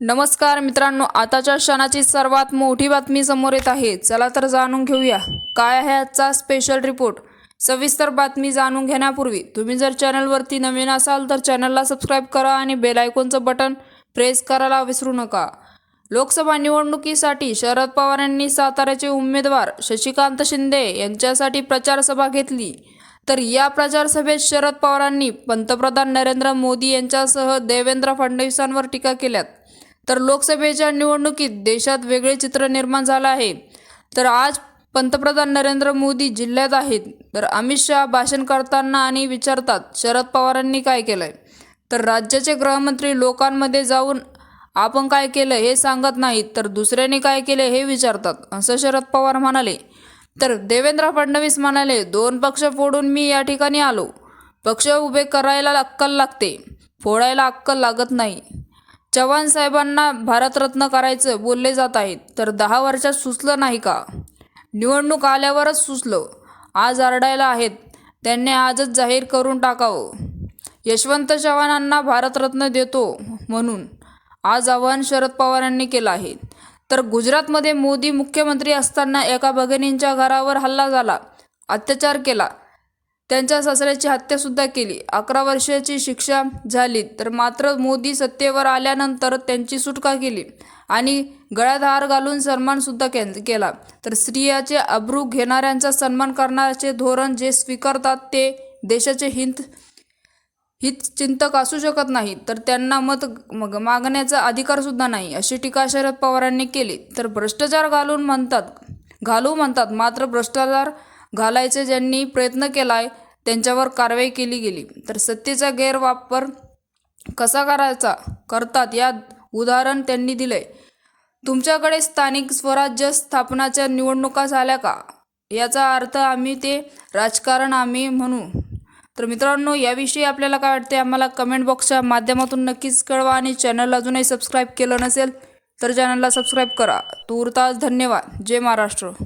नमस्कार मित्रांनो आताच्या क्षणाची सर्वात मोठी बातमी समोर येत आहे. चला तर जाणून घेऊया. काय आहे आजचा स्पेशल रिपोर्ट सविस्तर बातमी जाणून घेण्यापूर्वी तुम्ही जर चॅनलवरती नवीन असाल तर चॅनलला सबस्क्राईब करा आणि बेल आयकॉनचं बटन प्रेस करायला विसरू नका. लोकसभा निवडणुकीसाठी शरद पवार यांनी साताऱ्याचे उमेदवार शशिकांत शिंदे यांच्यासाठी प्रचार सभा घेतली. तर या प्रचार सभेत शरद पवारांनी पंतप्रधान नरेंद्र मोदी यांच्यासह देवेंद्र फडणवीसांवर टीका केल्यात. तर लोकसभेच्या निवडणुकीत देशात वेगळे चित्र निर्माण झालं आहे. तर आज पंतप्रधान नरेंद्र मोदी जिल्ह्यात आहेत. तर अमित शहा भाषण करताना आणि विचारतात शरद पवारांनी काय केलंय? तर राज्याचे गृहमंत्री लोकांमध्ये जाऊन आपण काय केलं हे सांगत नाहीत तर दुसऱ्याने काय केले हे विचारतात असं शरद पवार म्हणाले. तर देवेंद्र फडणवीस म्हणाले दोन पक्ष फोडून मी या ठिकाणी आलो. पक्ष उभे करायला अक्कल लागते. फोडायला अक्कल लागत नाही. चव्हाण साहेबांना भारतरत्न करायचं बोलले जात आहेत तर दहा वर्षात सुचलं नाही का? निवडणूक आल्यावरच सुचलं. आज आरडायला आहेत. त्यांनी आजच जाहीर करून टाकावं. यशवंत चव्हाणांना भारतरत्न देतो म्हणून आज आवाहन शरद पवारांनी केलं आहे. तर गुजरातमध्ये मोदी मुख्यमंत्री असताना एका भगिनींच्या घरावर हल्ला झाला अत्याचार केला. त्यांच्या सासऱ्याची हत्यासुद्धा केली. अकरा वर्षाची शिक्षा झाली तर मात्र मोदी सत्तेवर आल्यानंतर त्यांची सुटका केली आणि गळ्यात हार घालून सन्मानसुद्धा के केला. तर स्त्रियाचे अब्रू घेणाऱ्यांचा सन्मान करण्याचे धोरण जे स्वीकारतात ते देशाचे हित हितचिंतक असू शकत नाही तर त्यांना मत मग मागण्याचा अधिकार सुद्धा नाही अशी टीका शरद पवारांनी केली. तर भ्रष्टाचार घालून म्हणतात घालू म्हणतात मात्र भ्रष्टाचार घालायचे ज्यांनी प्रयत्न केलाय त्यांच्यावर कारवाई केली गेली. तर सत्तेचा गैरवापर कसा करायचा? करतात. या उदाहरण त्यांनी दिलंय. तुमच्याकडे स्थानिक स्वराज्य स्थापनाच्या निवडणुका झाल्या का? याचा अर्थ आम्ही ते राजकारण आम्ही म्हणू. तर मित्रांनो याविषयी आपल्याला काय वाटते आम्हाला कमेंट बॉक्सच्या माध्यमातून नक्कीच कळवा आणि चॅनल अजूनही सबस्क्राईब केलं नसेल तर चॅनलला सबस्क्राईब करा. तूर्तास धन्यवाद. जय महाराष्ट्र.